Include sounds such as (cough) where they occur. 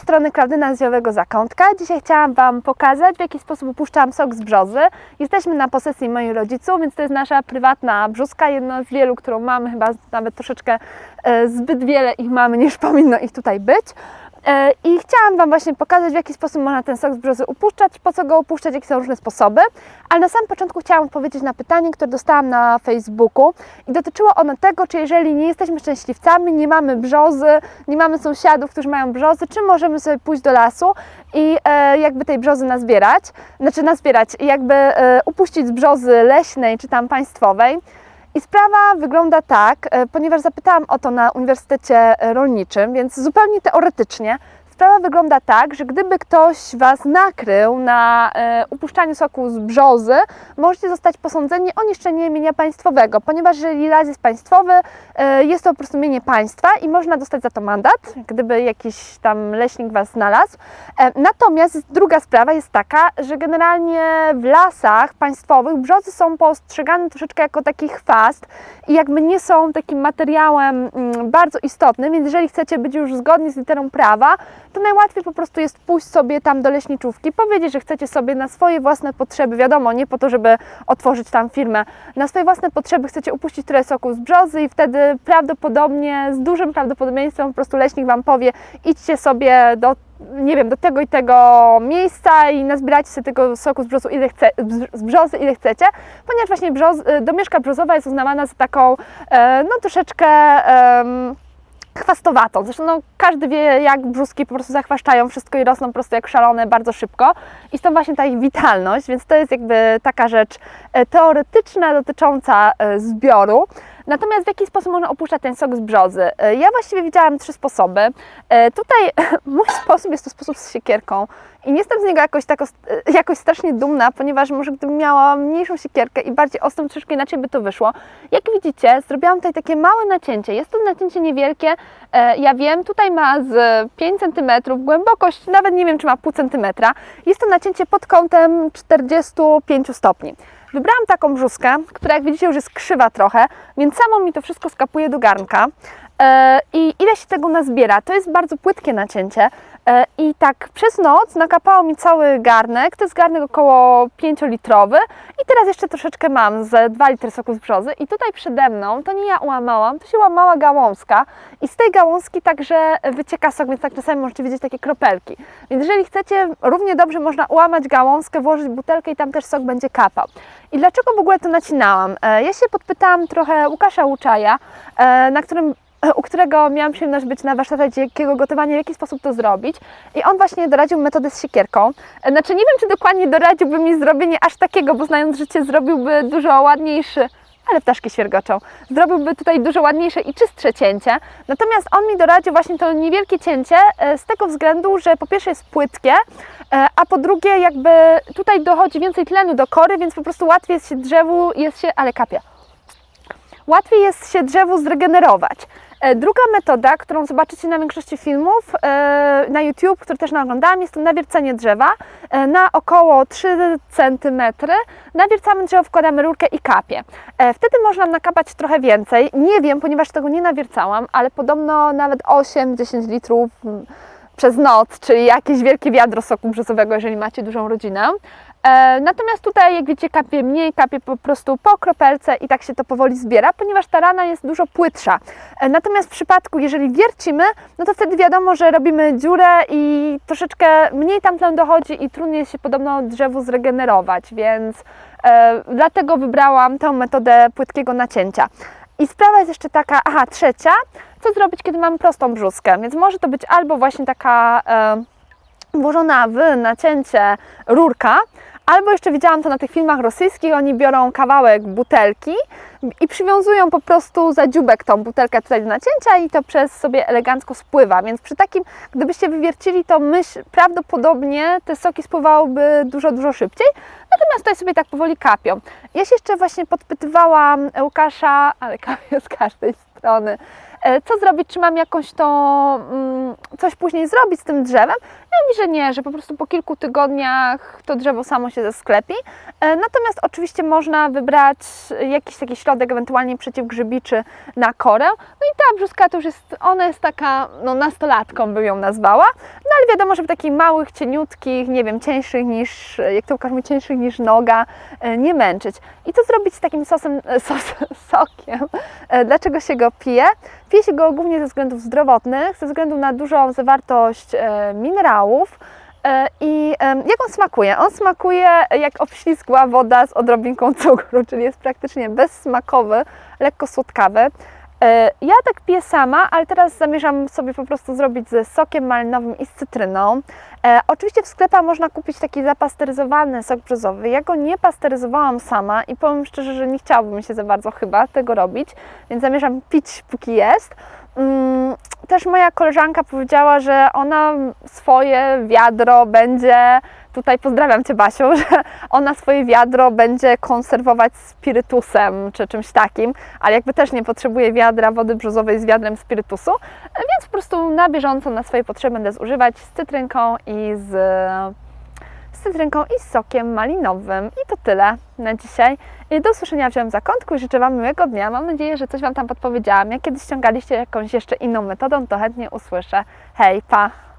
strony Klaudyna z Zakątka. Dzisiaj chciałam Wam pokazać, w jaki sposób upuszczam sok z brzozy. Jesteśmy na posesji moich rodziców, więc to jest nasza prywatna brzuska, jedna z wielu, którą mamy, chyba nawet troszeczkę e, zbyt wiele ich mamy, niż (laughs) powinno ich tutaj być. E, I chciałam Wam właśnie pokazać, w jaki sposób można ten sok z brzozy upuszczać, po co go upuszczać, jakie są różne sposoby. Ale na samym początku chciałam odpowiedzieć na pytanie, które dostałam na Facebooku i dotyczyło ono tego, czy jeżeli nie jesteśmy szczęśliwcami, nie mamy brzozy, nie mamy sąsiadów, którzy mają brzozy, czy możemy sobie pójść do lasu i e, jakby tej brzozy nazbierać, znaczy nazbierać, jakby e, upuścić z brzozy leśnej czy tam państwowej. I sprawa wygląda tak, e, ponieważ zapytałam o to na Uniwersytecie Rolniczym, więc zupełnie teoretycznie. Sprawa wygląda tak, że gdyby ktoś Was nakrył na e, upuszczaniu soku z brzozy, możecie zostać posądzeni o niszczenie mienia państwowego, ponieważ jeżeli las jest państwowy, e, jest to po prostu mienie państwa i można dostać za to mandat, gdyby jakiś tam leśnik Was znalazł. E, natomiast druga sprawa jest taka, że generalnie w lasach państwowych brzozy są postrzegane troszeczkę jako taki chwast i jakby nie są takim materiałem mm, bardzo istotnym, więc jeżeli chcecie być już zgodni z literą prawa, to najłatwiej po prostu jest pójść sobie tam do leśniczówki, powiedzieć, że chcecie sobie na swoje własne potrzeby, wiadomo, nie po to, żeby otworzyć tam firmę, na swoje własne potrzeby chcecie upuścić trochę soku z brzozy i wtedy prawdopodobnie, z dużym prawdopodobieństwem po prostu leśnik Wam powie, idźcie sobie do nie wiem, do tego i tego miejsca i nazbierajcie sobie tego soku z, brzozu, ile chce, z brzozy ile chcecie, ponieważ właśnie brzoz, domieszka brzozowa jest uznawana za taką, e, no troszeczkę... em, chwastowatą. Zresztą no, każdy wie, jak brzuski po prostu zachwaszczają wszystko i rosną po prostu jak szalone bardzo szybko. I stąd właśnie ta ich witalność, więc to jest jakby taka rzecz e, teoretyczna dotycząca e, zbioru. Natomiast w jaki sposób można opuszczać ten sok z brzozy? E, Ja właściwie widziałam trzy sposoby. E, Tutaj (laughs) mój sposób jest to sposób z siekierką. I nie jestem z niego jakoś, tak, jakoś strasznie dumna, ponieważ może gdybym miała mniejszą siekierkę i bardziej ostrą, troszeczkę inaczej by to wyszło. Jak widzicie, zrobiłam tutaj takie małe nacięcie. Jest to nacięcie niewielkie. Ja wiem, tutaj ma z 5 cm głębokość, nawet nie wiem, czy ma pół centymetra. Jest to nacięcie pod kątem 45 stopni. Wybrałam taką brzuskę, która jak widzicie już jest krzywa trochę, więc samo mi to wszystko skapuje do garnka. E, I ile się tego nazbiera? To jest bardzo płytkie nacięcie. E, I tak przez noc nakapało mi cały garnek. To jest garnek około 5-litrowy. I teraz jeszcze troszeczkę mam z 2 litry soku z brzozy. I tutaj przede mną, to nie ja ułamałam, to się łamała gałązka. I z tej gałązki także wycieka sok, więc tak czasami możecie widzieć takie kropelki. Więc jeżeli chcecie, równie dobrze można ułamać gałązkę, włożyć butelkę i tam też sok będzie kapał. I dlaczego w ogóle to nacinałam? E, Ja się podpytałam trochę Łukasza Łuczaja, e, na którym u którego miałam przyjemność być na warsztacie dzikiego gotowania, w jaki sposób to zrobić. I on właśnie doradził metodę z siekierką. E, Znaczy nie wiem, czy dokładnie doradziłby mi zrobienie aż takiego, bo znając życie zrobiłby dużo ładniejszy, ale ptaszki świergoczą. Zrobiłby tutaj dużo ładniejsze i czystsze cięcie. Natomiast on mi doradził właśnie to niewielkie cięcie e, z tego względu, że po pierwsze jest płytkie, e, a po drugie jakby tutaj dochodzi więcej tlenu do kory, więc po prostu łatwiej jest się drzewu, jest się, ale kapie łatwiej jest się drzewu zregenerować. E, Druga metoda, którą zobaczycie na większości filmów e, na YouTube, które też naoglądałam, jest to nawiercanie drzewa e, na około 3 cm. Nawiercamy drzewo, wkładamy rurkę i kapie. Wtedy można nakapać trochę więcej. Nie wiem, ponieważ tego nie nawiercałam, ale podobno nawet 8-10 litrów mm, przez noc, czyli jakieś wielkie wiadro soku brzozowego, jeżeli macie dużą rodzinę. E, natomiast tutaj, jak widzicie, kapie mniej, kapie po prostu po kropelce i tak się to powoli zbiera, ponieważ ta rana jest dużo płytsza. E, natomiast w przypadku, jeżeli wiercimy, no to wtedy wiadomo, że robimy dziurę i troszeczkę mniej tam tlen dochodzi i trudniej się podobno drzewu zregenerować, więc e, dlatego wybrałam tę metodę płytkiego nacięcia. I sprawa jest jeszcze taka, aha, trzecia, co zrobić, kiedy mamy prostą brzuskę, więc może to być albo właśnie taka... E, włożona w nacięcie rurka, albo jeszcze widziałam to na tych filmach rosyjskich, oni biorą kawałek butelki i przywiązują po prostu za dziubek tą butelkę tutaj do nacięcia i to przez sobie elegancko spływa, więc przy takim, gdybyście wywiercili to myśl, prawdopodobnie te soki spływałyby dużo, dużo szybciej, natomiast tutaj sobie tak powoli kapią. Ja się jeszcze właśnie podpytywałam Łukasza, ale kapie z każdej strony, co zrobić, czy mam jakąś to, mm, coś później zrobić z tym drzewem. Ja mówi, że nie, że po prostu po kilku tygodniach to drzewo samo się zesklepi. E, Natomiast oczywiście można wybrać jakiś taki środek, ewentualnie przeciwgrzybiczy na korę. No i ta brzuska to już jest, ona jest taka, no nastolatką bym ją nazwała. No ale wiadomo, żeby takich małych, cieniutkich, nie wiem, cieńszych niż, jak to Łukasz cieńszych niż noga, e, nie męczyć. I co zrobić z takim sosem, e, sos, sokiem? Dlaczego się go pije? Pije się go głównie ze względów zdrowotnych, ze względu na dużą zawartość e, E, I jak on smakuje? On smakuje jak obślizgła woda z odrobinką cukru, czyli jest praktycznie bezsmakowy, lekko słodkawy. E, Ja tak piję sama, ale teraz zamierzam sobie po prostu zrobić ze sokiem malinowym i z cytryną. E, oczywiście w sklepach można kupić taki zapasteryzowany sok brzozowy. Ja go nie pasteryzowałam sama i powiem szczerze, że nie chciałabym się za bardzo chyba tego robić, więc zamierzam pić póki jest. Mm, Też moja koleżanka powiedziała, że ona swoje wiadro będzie, tutaj pozdrawiam Cię Basiu, (laughs) że ona swoje wiadro będzie konserwować spirytusem czy czymś takim, ale jakby też nie potrzebuje wiadra wody brzozowej z wiadrem spirytusu, więc po prostu na bieżąco na swoje potrzeby będę zużywać z cytrynką i z, z cytrynką i sokiem malinowym. I to tyle na dzisiaj. Do usłyszenia w Zakątku i życzę Wam miłego dnia. Mam nadzieję, że coś Wam tam podpowiedziałam. Jak kiedyś ściągaliście jakąś jeszcze inną metodą, to chętnie usłyszę. Hej, pa!